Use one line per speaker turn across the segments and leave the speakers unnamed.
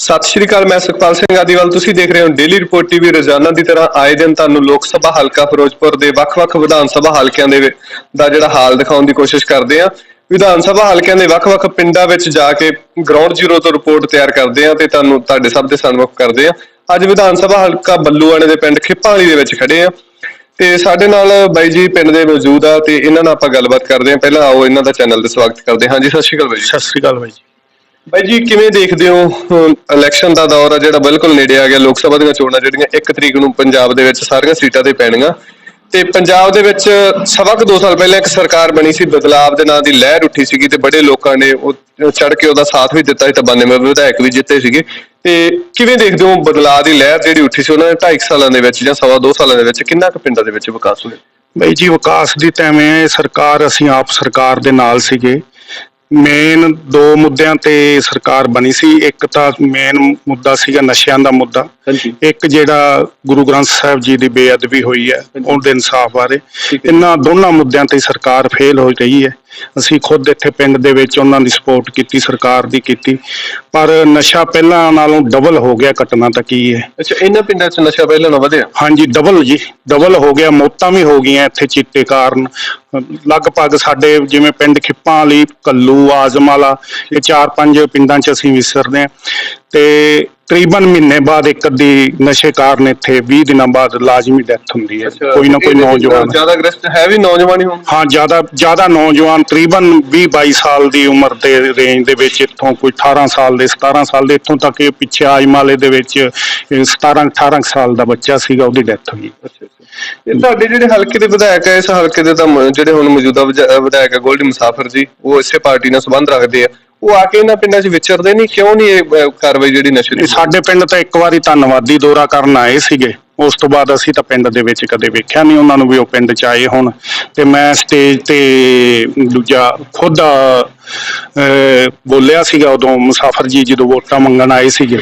ਸਤਿ ਸ਼੍ਰੀ ਅਕਾਲ, ਮੈਂ ਸੁਖਪਾਲ ਸਿੰਘ ਆਦੀਵਾਲ। ਤੁਸੀਂ ਦੇਖ ਰਹੇ ਹੋ ਡੇਲੀ ਰਿਪੋਰਟ ਟੀਵੀ ਰੋਜ਼ਾਨਾ ਦੀ ਤਰ੍ਹਾਂ ਆਏ ਦਿਨ ਤੁਹਾਨੂੰ ਲੋਕ ਸਭਾ ਹਲਕਾ ਫਿਰੋਜ਼ਪੁਰ ਦੇ ਵੱਖ-ਵੱਖ ਵਿਧਾਨ ਸਭਾ ਹਲਕਿਆਂ ਦੇ ਦਾ ਜਿਹੜਾ ਹਾਲ ਦਿਖਾਉਣ ਦੀ ਕੋਸ਼ਿਸ਼ ਕਰਦੇ ਹਾਂ। ਵਿਧਾਨ ਸਭਾ ਹਲਕਿਆਂ ਦੇ ਵੱਖ-ਵੱਖ ਪਿੰਡਾਂ ਵਿੱਚ ਜਾ ਕੇ ਗਰਾਊਂਡ ਜ਼ੀਰੋ ਤੋਂ ਰਿਪੋਰਟ ਤਿਆਰ ਕਰਦੇ ਹਾਂ ਤੇ ਤੁਹਾਨੂੰ ਤੁਹਾਡੇ ਸਭ ਦੇ ਸਨਮੁਖ ਕਰਦੇ ਹਾਂ। ਅੱਜ ਵਿਧਾਨ ਸਭਾ ਹਲਕਾ ਬੱਲੂਆਣੇ ਦੇ ਪਿੰਡ ਖਿੱਪਾਂਵਾਲੀ ਦੇ ਵਿੱਚ ਖੜੇ ਆ ਤੇ ਸਾਡੇ ਨਾਲ ਬਾਈ ਜੀ ਪਿੰਡ ਦੇ ਮੌਜੂਦ ਆ ਤੇ ਇਹਨਾਂ ਨਾਲ ਆਪਾਂ ਗੱਲਬਾਤ ਕਰਦੇ ਹਾਂ। ਪਹਿਲਾਂ ਆਓ, ਇਹਨਾਂ ਦਾ ਚੈਨਲ ਤੇ ਸਵਾਗਤ ਕਰਦੇ ਹਾਂ। ਜੀ, ਸਤਿ ਸ਼੍ਰੀ ਅਕਾਲ ਬਾਈ ਜੀ।
ਸਤਿ ਸ੍ਰੀ ਅਕਾਲ ਬਾਈ ਜੀ।
ਬਾਈ ਜੀ, ਕਿਵੇਂ ਦੇਖਦੇ ਹੋ ਇਲੈਕਸ਼ਨ ਦਾ ਦੌਰ ਆ ਜਿਹੜਾ ਬਿਲਕੁਲ ਨੇੜੇ ਆ ਗਿਆ, ਲੋਕ ਸਭਾ ਦੀਆਂ ਚੋਣਾਂ ਜਿਹੜੀਆਂ 1 ਤਰੀਕ ਨੂੰ ਪੰਜਾਬ ਦੇ ਵਿੱਚ ਸਾਰੀਆਂ ਸੀਟਾਂ ਤੇ ਪੈਣੀਆਂ ਤੇ ਪੰਜਾਬ ਦੇ ਵਿੱਚ ਸਵਾ ਕੁ ਦੋ ਸਾਲ ਪਹਿਲਾਂ ਇੱਕ ਸਰਕਾਰ ਬਣੀ ਸੀ, ਬਦਲਾਵ ਦੇ ਨਾਂ ਦੀ ਲਹਿਰ ਉੱਠੀ ਸੀਗੀ ਤੇ ਬੜੇ ਲੋਕਾਂ ਨੇ ਉਹ ਚੜ ਕੇ ਉਹਦਾ ਸਾਥ ਵੀ ਦਿੱਤਾ ਸੀ, ਤੇ 92 ਵਿਧਾਇਕ ਵੀ ਜਿੱਤੇ ਸੀਗੇ। ਤੇ ਕਿਵੇਂ ਦੇਖਦੇ ਹੋ ਬਦਲਾਅ ਦੀ ਲਹਿਰ ਜਿਹੜੀ ਉੱਠੀ ਸੀ, ਉਹਨਾਂ ਨੇ 2.5 ਸਾਲਾਂ ਦੇ ਵਿੱਚ ਜਾਂ ਸਵਾ ਦੋ ਸਾਲਾਂ ਦੇ ਵਿੱਚ ਕਿੰਨਾ ਕੁ ਪਿੰਡਾਂ ਦੇ ਵਿੱਚ ਵਿਕਾਸ ਹੋਇਆ?
ਬਾਈ ਜੀ, ਵਿਕਾਸ ਦੀ ਤਾਂ ਸਰਕਾਰ, ਅਸੀਂ ਆਪ ਸਰਕਾਰ ਦੇ ਨਾਲ ਸੀਗੇ। ਮੇਨ ਦੋ ਮੁੱਦਿਆਂ ਤੇ ਸਰਕਾਰ ਬਣੀ ਸੀ। ਇੱਕ ਤਾਂ ਮੇਨ ਮੁੱਦਾ ਸੀਗਾ ਨਸ਼ਿਆਂ ਦਾ ਮੁੱਦਾ।
ਹਾਂਜੀ।
ਇੱਕ ਜਿਹੜਾ ਗੁਰੂ ਗ੍ਰੰਥ ਸਾਹਿਬ ਜੀ ਦੀ ਬੇਅਦਬੀ ਹੋਈ ਹੈ ਉਹਦੇ ਇਨਸਾਫ ਬਾਰੇ। ਇਹਨਾਂ ਦੋਨਾਂ ਮੁੱਦਿਆਂ ਤੇ ਸਰਕਾਰ ਫੇਲ ਹੋ ਰਹੀ ਹੈ। ਅਸੀਂ ਖੁਦ ਇੱਥੇ ਪਿੰਡ ਦੇ ਵਿੱਚ ਉਹਨਾਂ ਦੀ ਸਪੋਰਟ ਕੀਤੀ ਸਰਕਾਰ ਦੀ ਕੀਤੀ ਪਰ ਨਸ਼ਾ ਪਹਿਲਾਂ ਨਾਲੋਂ ਡਬਲ ਹੋ ਗਿਆ ਘਟਨਾ ਤਾਂ ਕੀ ਹੈ।
ਅੱਛਾ ਇਹਨਾਂ ਪਿੰਡਾਂ 'ਚ ਨਸ਼ਾ ਪਹਿਲਾਂ ਨਾਲੋਂ ਵਧਿਆ?
ਹਾਂਜੀ ਡਬਲ ਜੀ ਡਬਲ ਹੋ ਗਿਆ ਮੌਤਾਂ ਵੀ ਹੋ ਗਈਆਂ ਇੱਥੇ ਚੀਤੇ ਕਾਰਨ। ਲਗਭਗ ਸਾਡੇ ਜਿਵੇਂ ਪਿੰਡ ਖਿੱਪਾਂ ਵਾਲੀ ਕੱਲੂ ਆਜ਼ਮ ਵਾਲਾ ਇਹ ਚਾਰ ਪੰਜ ਪਿੰਡਾਂ 'ਚ ਅਸੀਂ ਵਿਸਰਦੇ ਹਾਂ। ਤੇ ਤਕਰੀਬਨ ਮਹੀਨੇ ਬਾਅਦ ਇੱਕ ਅੱਧੀ ਨਸ਼ੇ ਕਾਰਨ ਇੱਥੇ 20 ਦਿਨਾਂ ਬਾਅਦ ਲਾਜ਼ਮੀ ਡੈਥ ਹੁੰਦੀ ਹੈ। ਕੋਈ ਨਾ ਕੋਈ
ਇਹਦੇ ਵਿੱਚ
ਨੌਜਵਾਨ
ਜ਼ਿਆਦਾ ਗ੍ਰਸਤ ਹੈ ਵੀ ਨੌਜਵਾਨ ਹੀ ਹੋਣ
ਹਾਂ ਜ਼ਿਆਦਾ ਜ਼ਿਆਦਾ ਨੌਜਵਾਨ ਤਕਰੀਬਨ 20 22 ਸਾਲ ਦੀ ਉਮਰ ਦੇ ਰੇਂਜ ਦੇ ਵਿੱਚ ਇੱਥੋਂ ਕੋਈ 18 ਸਾਲ ਦੇ 17 ਸਾਲ ਦੇ ਇੱਥੋਂ ਤੱਕ ਇਹ ਪਿੱਛੇ ਆਜਮਾਲੇ ਦੇ ਵਿੱਚ ਇਹ 17 18 ਸਾਲ ਦਾ ਬੱਚਾ ਸੀਗਾ ਉਹਦੀ ਡੈਥ ਹੋਈ।
ਅੱਛਾ ਅੱਛਾ। ਇਹ ਤੁਹਾਡੇ ਜਿਹੜੇ ਹਲਕੇ ਦੇ ਵਿਧਾਇਕ ਹੈ ਇਸ ਹਲਕੇ ਦੇ ਤਾਂ ਮ- ਜਿਹੜੇ ਹੁਣ ਮੌਜੂਦਾ ਵਿਜ- ਵਿਧਾਇਕ ਹੈ ਗੋਲਡੀ ਮੁਸਾਫਰ ਜੀ ਉਹ ਇਸੇ ਪਾਰਟੀ ਨਾਲ ਸੰਬੰਧ ਰੱਖਦੇ ਆ। ਉਹ ਆ ਕੇ ਇਹਨਾਂ ਪਿੰਡਾਂ 'ਚ ਵਿਚਰਦੇ ਨਹੀਂ ਕਿਉਂ ਨਹੀਂ ਇਹ ਅਹ, ਕਾਰਵਾਈ ਜਿਹੜੀ ਨਸ਼ੇ ਦੀ?
ਇਹ ਸਾਡੇ ਪਿੰਡ ਤਾਂ ਇੱਕ ਵਾਰੀ ਧੰਨਵਾਦੀ ਦੌਰਾ ਕਰਨ ਆਏ ਸੀਗੇ। ਉਸ ਤੋਂ ਬਾਅਦ ਅਸੀਂ ਤਾਂ ਪਿੰਡ ਦੇ ਵਿੱਚ ਕਦੇ ਵੇਖਿਆ ਨਹੀਂ ਉਹਨਾਂ ਨੂੰ ਵੀ ਉਹ ਪਿੰਡ ਚ ਆਏ ਹੁਣ। ਤੇ ਮੈਂ ਸਟੇਜ ਤੇ ਦੂਜਾ ਖੁਦ ਅਹ, ਬੋਲਿਆ ਸੀਗਾ ਉਦੋਂ ਮੁਸਾਫਰ ਜੀ ਜਦੋਂ ਵੋਟਾਂ ਮੰਗਣ ਆਏ ਸੀਗੇ।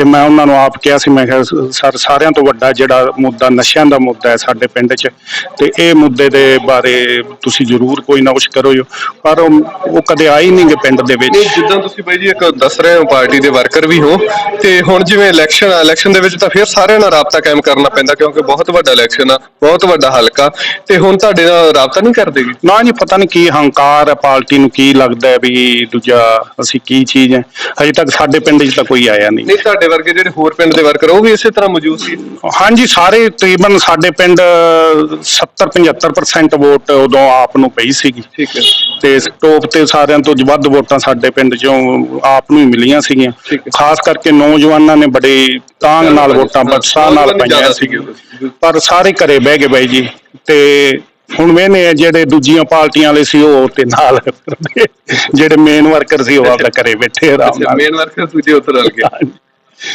ਤੇ ਮੈਂ ਉਹਨਾਂ ਨੂੰ ਆਪ ਕਿਹਾ ਸੀ ਮੈਂ ਕਿਹਾ ਸਰ ਸਾਰਿਆਂ ਤੋਂ ਵੱਡਾ ਜਿਹੜਾ ਮੁੱਦਾ ਨਸ਼ਿਆਂ ਦਾ ਮੁੱਦਾ ਹੈ ਸਾਡੇ ਪਿੰਡ 'ਚ ਤੇ ਇਹ ਮੁੱਦੇ ਦੇ ਬਾਰੇ ਤੁਸੀਂ ਜ਼ਰੂਰ ਕੋਈ ਨਾ ਕੁਛ ਕਰੋ ਪਰ ਉਹ ਕਦੇ ਆਏ ਹੀ ਨਹੀਂਗੇ ਪਿੰਡ ਦੇ ਵਿੱਚ।
ਨਹੀਂ ਜਿੱਦਾਂ ਤੁਸੀਂ ਬਾਈ ਜੀ ਇੱਕ ਦੱਸ ਰਹੇ ਹੋ ਪਾਰਟੀ ਦੇ ਵਰਕਰ ਵੀ ਹੋ ਤੇ ਹੁਣ ਜਿਵੇਂ ਇਲੈਕਸ਼ਨ ਆ ਇਲੈਕਸ਼ਨ ਦੇ ਵਿੱਚ ਤਾਂ ਫਿਰ ਸਾਰਿਆਂ ਨਾਲ ਰਾਬਤਾ ਕਾਇਮ ਕਰਨਾ ਪੈਂਦਾ ਕਿਉਂਕਿ ਬਹੁਤ ਵੱਡਾ ਇਲੈਕਸ਼ਨ ਆ ਬਹੁਤ ਵੱਡਾ ਹਲਕਾ ਤੇ ਹੁਣ ਤੁਹਾਡੇ ਨਾਲ ਰਾਬਤਾ ਨਹੀਂ ਕਰਦੇਗੀ
ਨਾ ਜੀ ਪਤਾ ਨਹੀਂ ਕੀ ਹੰਕਾਰ ਹੈ ਪਾਰਟੀ ਨੂੰ ਕੀ ਲੱਗਦਾ ਵੀ ਦੂਜਾ ਅਸੀਂ ਕੀ ਚੀਜ਼ ਹੈ। ਹਜੇ ਤੱਕ ਸਾਡੇ ਪਿੰਡ 'ਚ ਤਾਂ ਕੋਈ ਆਇਆ ਨਹੀਂ।
ਨਹੀਂ ਤੁਹਾਡੇ ਵਰਗੇ ਜਿਹੜੇ ਹੋਰ ਪਿੰਡ ਦੇ ਵਰਕਰ ਉਹ ਵੀ ਇਸੇ ਤਰ੍ਹਾਂ ਮੌਜੂਦ ਸੀ?
ਹਾਂਜੀ ਸਾਰੇ ਤਕਰੀਬਨ ਸਾਡੇ ਪਿੰਡ 70 75% ਵੋਟ ਉਦੋਂ ਆਪ ਨੂੰ ਪਈ ਸੀਗੀ।
ਠੀਕ ਹੈ।
ਤੇ ਟੋਪ ਤੇ ਸਾਰਿਆਂ ਤੋਂ ਵੱਧ ਵੋਟਾਂ ਸਾਡੇ ਪਿੰਡ 'ਚੋਂ ਆਪ ਨੂੰ ਹੀ ਮਿਲੀਆਂ ਸੀਗੀਆਂ। ਖਾਸ ਕਰਕੇ ਨੌਜਵਾਨਾਂ ਨੇ ਬੜੇ ਤਾਂਗ ਨਾਲ ਵੋਟਾਂ ਬਦਸ਼ਾਹ ਨਾਲ ਪਾਈਆਂ
ਸੀਗੇ
ਸੀ ਪਰ ਸਾਰੇ ਘਰੇ ਬਹਿ ਗਏ ਬਾਈ ਜੀ। ਤੇ ਹੁਣ ਵੇਨੇ ਜਿਹੜੇ ਦੂਜੀਆਂ ਪਾਰਟੀਆਂ ਵਾਲੇ ਸੀ ਉਹ ਤੇ ਨਾਲ ਜਿਹੜੇ ਮੇਨ ਵਰਕਰ ਸੀ ਉਹ ਆਪਦਾ ਘਰੇ ਬੈਠੇ ਆਰਾਮ ਨਾਲ।
ਮੇਨ ਵਰਕਰ ਤੁਸੀਂ ਉੱਥੇ ਰਲ ਗਏ।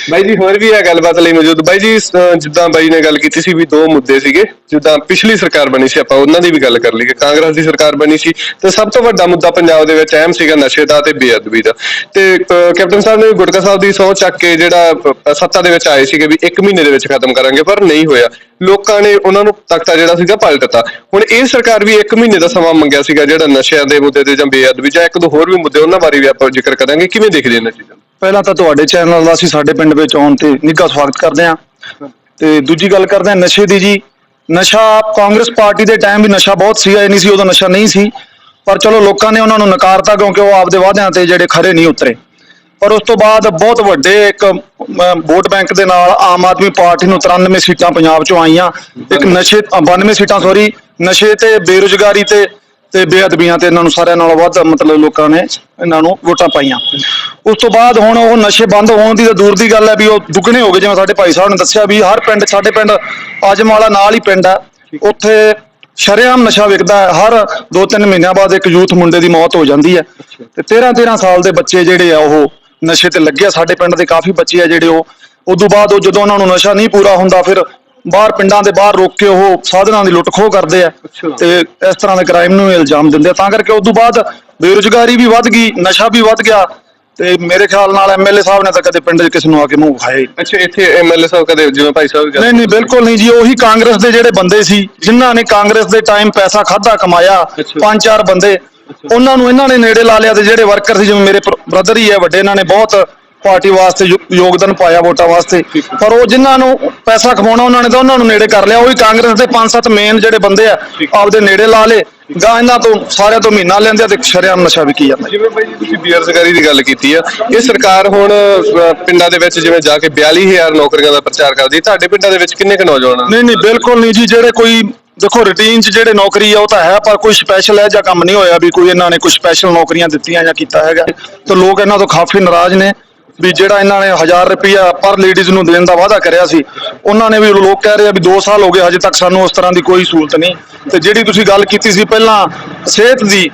ਬਾਈ ਜੀ ਹੋਰ ਵੀ ਆ ਗੱਲਬਾਤ ਲਈ ਮੌਜੂਦ। ਬਾਈ ਜੀ ਅਹ ਜਿੱਦਾਂ ਬਾਈ ਨੇ ਗੱਲ ਕੀਤੀ ਸੀ ਵੀ ਦੋ ਮੁੱਦੇ ਸੀਗੇ ਜਿੱਦਾਂ ਪਿਛਲੀ ਸਰਕਾਰ ਬਣੀ ਸੀ ਆਪਾਂ ਉਹਨਾਂ ਦੀ ਵੀ ਗੱਲ ਕਰ ਲਈਏ। ਕਾਂਗਰਸ ਦੀ ਸਰਕਾਰ ਬਣੀ ਸੀ ਤੇ ਸਭ ਤੋਂ ਵੱਡਾ ਮੁੱਦਾ ਪੰਜਾਬ ਦੇ ਵਿੱਚ ਅਹਿਮ ਸੀਗਾ ਨਸ਼ੇ ਦਾ ਤੇ ਬੇਅਦਬੀ ਦਾ। ਤੇ ਅਹ ਕੈਪਟਨ ਸਾਹਿਬ ਨੇ ਗੁਟਕਾ ਸਾਹਿਬ ਦੀ ਸਹੁੰ ਚੱਕ ਕੇ ਜਿਹੜਾ ਅਹ, ਸੱਤਾ ਦੇ ਵਿੱਚ ਆਏ ਸੀਗੇ ਵੀ 1 ਮਹੀਨੇ ਦੇ ਵਿੱਚ ਖਤਮ ਕਰਾਂਗੇ ਪਰ ਨਹੀਂ ਹੋਇਆ। ਲੋਕਾਂ ਨੇ ਉਹਨਾਂ ਨੂੰ ਤਖਤਾ ਜਿਹੜਾ ਸੀਗਾ ਪਲਟਤਾ ਹੁਣ ਇਹ ਸਰਕਾਰ ਵੀ 1 ਮਹੀਨੇ ਦਾ ਸਮਾਂ ਮੰਗਿਆ ਸੀਗਾ ਜਿਹੜਾ ਨਸ਼ਿਆਂ ਦੇ ਮੁੱਦੇ ਤੇ ਜਾਂ ਬੇਅਦਬੀ ਜਾਂ ਇੱਕ ਦੋ ਹੋਰ ਵੀ ਮੁੱਦੇ ਉਹਨਾਂ ਬਾਰੇ ਵੀ ਆਪਾਂ ਜ਼ਿਕਰ ਕਰਾਂਗੇ। ਕਿਵੇਂ ਦੇਖਦੇ ਇਹਨਾਂ ਚੀਜ਼ਾਂ ਨੂੰ?
ਪਹਿਲਾਂ ਤਾਂ ਤੁਹਾਡੇ ਚੈਨਲ ਦਾ ਅਸੀਂ ਸਾਡੇ ਪਿੰਡ ਵਿੱਚ ਆਉਣ ਤੇ ਨਿੱਘਾ ਸਵਾਗਤ ਕਰਦੇ ਹਾਂ। ਤੇ ਦੂਜੀ ਗੱਲ ਕਰਦੇ ਹਾਂ ਨਸ਼ੇ ਦੀ ਜੀ। ਨਸ਼ਾ ਕਾਂਗਰਸ ਪਾਰਟੀ ਦੇ ਟਾਈਮ ਵੀ ਨਸ਼ਾ ਬਹੁਤ ਸੀਗਾ ਇਹ ਨਹੀਂ ਸੀ ਉਦੋਂ ਨਸ਼ਾ ਨਹੀਂ ਸੀ। ਪਰ ਚਲੋ ਲੋਕਾਂ ਨੇ ਉਹਨਾਂ ਨੂੰ ਨਕਾਰਤਾ ਕਿਉਂਕਿ ਉਹ ਆਪਦੇ ਵਾਅਦਿਆਂ ਤੇ ਜਿਹੜੇ ਖਰੇ ਨਹੀਂ ਉਤਰੇ। ਪਰ ਉਸ ਤੋਂ ਬਾਅਦ ਬਹੁਤ ਵੱਡੇ ਇੱਕ ਵੋਟ ਬੈਂਕ ਦੇ ਨਾਲ ਆਮ ਆਦਮੀ ਪਾਰਟੀ ਨੂੰ 93 ਸੀਟਾਂ ਪੰਜਾਬ ਚੋਂ ਆਈਆਂ। ਇੱਕ ਨਸ਼ੇ ਅ, 92 ਸੀਟਾਂ ਸੌਰੀ ਨਸ਼ੇ ਤੇ ਬੇਰੁਜ਼ਗਾਰੀ ਤੇ ਤੇ ਬੇਅਦਬੀਆਂ ਤੇ ਇਹਨਾਂ ਨੂੰ ਸਾਰਿਆਂ ਨਾਲੋਂ ਵੱਧ ਮਤਲਬ ਲੋਕਾਂ ਨੇ ਇਹਨਾਂ ਨੂੰ ਵੋਟਾਂ ਪਾਈਆਂ। ਉਸ ਤੋਂ ਬਾਅਦ ਹੁਣ ਉਹ ਨਸ਼ੇ ਬੰਦ ਹੋਣ ਦੀ ਤਾਂ ਦੂਰ ਦੀ ਗੱਲ ਹੈ ਵੀ ਉਹ ਦੁੱਗਣੇ ਹੋ ਗਏ, ਜਿਵੇਂ ਸਾਡੇ ਭਾਈ ਸਾਹਿਬ ਨੇ ਦੱਸਿਆ ਵੀ ਹਰ ਪਿੰਡ, ਸਾਡੇ ਪਿੰਡ ਆਜਮਾਲਾ ਨਾਲ ਹੀ ਪਿੰਡ ਹੈ ਉੱਥੇ ਸ਼ਰੇਆਮ ਨਸ਼ਾ ਵਿਕਦਾ ਹੈ, ਹਰ 2-3 ਮਹੀਨਿਆਂ ਬਾਅਦ ਇੱਕ ਯੂਥ ਮੁੰਡੇ ਦੀ ਮੌਤ ਹੋ ਜਾਂਦੀ ਹੈ। ਤੇ 13-13 ਸਾਲ ਦੇ ਬੱਚੇ ਜਿਹੜੇ ਆ, ਉਹ ਨਸ਼ੇ ਤੇ ਲੱਗੇ ਆ। ਸਾਡੇ ਪਿੰਡ ਦੇ ਕਾਫੀ ਬੱਚੇ ਆ ਜਿਹੜੇ ਉਹ, ਉਦੋਂ ਬਾਅਦ ਉਹ ਜਦੋਂ ਉਹਨਾਂ ਨੂੰ ਨਸ਼ਾ ਨਹੀਂ ਪੂਰਾ ਹੁੰਦਾ, ਫਿਰ ਬਾਹਰ ਪਿੰਡਾਂ ਦੇ ਬਾਹਰ ਰੋਕ ਕੇ ਉਹ ਸਾਧਨਾਂ ਦੀ ਲੁੱਟ ਖੋਹ ਕਰਦੇ ਆ। ਤੇ ਇਸ ਤਰ੍ਹਾਂ ਦੇ ਕ੍ਰਾਈਮ ਨੂੰ ਇਲਜ਼ਾਮ ਦਿੰਦੇ ਆ ਤਾਂ ਕਰਕੇ ਉਦੋਂ ਬਾਅਦ ਬੇਰੁਜ਼ਗਾਰੀ ਵੀ ਵੱਧ ਗਈ ਨਸ਼ਾ ਵੀ ਵੱਧ ਗਿਆ ਤੇ ਮੇਰੇ ਖਿਆਲ ਨਾਲ ਐਮਐਲਏ ਸਾਹਿਬ ਨੇ ਤਾਂ ਕਦੇ ਪਿੰਡ 'ਚ ਕਿਸੇ ਨੂੰ ਆ ਕੇ ਮੂੰਹ ਖਾਇਆ ਹੀ।
ਅੱਛਾ ਇੱਥੇ ਐਮਐਲਏ ਸਾਹਿਬ ਕਦੇ ਜਿਵੇਂ ਭਾਈ ਸਾਹਿਬ
ਨਹੀਂ ਨਹੀਂ ਬਿਲਕੁਲ ਨਹੀਂ ਜੀ ਉਹੀ ਕਾਂਗਰਸ ਦੇ ਜਿਹੜੇ ਬੰਦੇ ਸੀ ਜਿਨ੍ਹਾਂ ਨੇ ਕਾਂਗਰਸ ਦੇ ਟਾਈਮ ਪੈਸਾ ਖਾਦਾ ਕਮਾਇਆ। ਪੰਜ ਚਾਰ ਬੰਦੇ ਉਹਨਾਂ ਨੂੰ ਇਹਨਾਂ ਨੇ ਨੇੜੇ ਲਾ ਲਿਆ ਤੇ ਜਿਹੜੇ ਵਰਕਰ ਸੀ ਜਿਵੇਂ ਮੇਰੇ ਬ੍ਰਦਰ ਹੀ ਹੈ ਵੱਡੇ ਇਹਨਾਂ ਨੇ ਬਹੁਤ ਪਾਰਟੀ ਵਾਸਤੇ ਯੋ- ਯੋਗਦਾਨ ਪਾਇਆ ਵੋਟਾਂ ਵਾਸਤੇ। ਪਰ ਉਹ ਜਿਨ੍ਹਾਂ ਨੂੰ ਪੈਸਾ ਕਮਾਉਣਾ ਉਹਨਾਂ ਨੇ ਤਾਂ ਉਹਨਾਂ ਨੂੰ ਨੇੜੇ ਕਰ ਲਿਆ। ਉਹੀ ਕਾਂਗਰਸ ਦੇ ਪੰਜ ਸੱਤ ਮੇਨ ਜਿਹੜੇ ਬੰਦੇ ਆ ਆਪਦੇ ਨੇੜੇ ਲਾ ਲੇ ਗਾਂ ਇਹਨਾਂ ਤੋਂ ਸਾਰਿਆਂ ਤੋਂ ਮਹੀਨਾ ਲੈਂਦੇ ਆ ਤੇ ਸ਼ਰੇਆਮ ਨਸ਼ਾ ਵਿਕੀ ਜਾਂਦਾ।
ਜਿਵੇਂ ਬਾਈ ਜੀ ਤੁਸੀਂ ਬੇਰੁਜ਼ਗਾਰੀ ਦੀ ਗੱਲ ਕੀਤੀ ਆ ਇਹ ਸਰਕਾਰ ਹੁਣ ਅਹ, ਪਿੰਡਾਂ ਦੇ ਵਿੱਚ ਜਿਵੇਂ ਜਾ ਕੇ 42000 ਨੌਕਰੀਆਂ ਦਾ ਪ੍ਰਚਾਰ ਕਰਦੀ ਤੁਹਾਡੇ ਪਿੰਡਾਂ ਦੇ ਵਿੱਚ ਕਿੰਨੇ ਕੁ ਨੌਜਵਾਨ ਆ?
ਨਹੀਂ ਨਹੀਂ ਬਿਲਕੁਲ ਨਹੀਂ ਜੀ। ਜਿਹੜੇ ਕੋਈ ਦੇਖੋ ਰੂਟੀਨ 'ਚ ਜਿਹੜੇ ਨੌਕਰੀ ਆ ਉਹ ਤਾਂ ਹੈ ਪਰ ਕੋਈ ਸਪੈਸ਼ਲ ਹੈ ਜਾਂ ਕੰਮ ਨਹੀਂ ਹੋਇਆ ਵੀ ਕੋਈ ਇਹਨਾਂ ਨੇ ਕੋਈ ਸਪੈਸ਼ਲ ਨੌਕਰੀਆਂ ਦਿੱਤੀਆਂ ਜਾਂ ਕੀਤਾ ਹੈਗਾ। ਤੇ ਲੋਕ ਇਹਨਾਂ ਤੋਂ ਕਾਫੀ ਨਾਰਾਜ਼ ਨੇ। ਵੀ ਜਿਹੜਾ ਇਹਨਾਂ ਨੇ 1000 ਰੁਪਇਆ ਪਰ ਲੇਡੀਜ਼ ਨੂੰ ਦੇਣ ਦਾ ਵਾਅਦਾ ਕਰਿਆ ਸੀ, ਉਹਨਾਂ ਨੇ ਵੀ ਲੋਕ ਕਹਿ ਰਹੇ ਆ ਵੀ 2 ਸਾਲ ਹੋ ਗਏ, ਹਜੇ ਤੱਕ ਸਾਨੂੰ ਉਸ ਤਰ੍ਹਾਂ ਦੀ ਕੋਈ ਸਹੂਲਤ ਨਹੀਂ। ਤੇ ਜਿਹੜੀ ਤੁਸੀਂ ਗੱਲ ਕੀਤੀ ਸੀ ਪਹਿਲਾਂ, ਸਿਹਤ ਦੀ,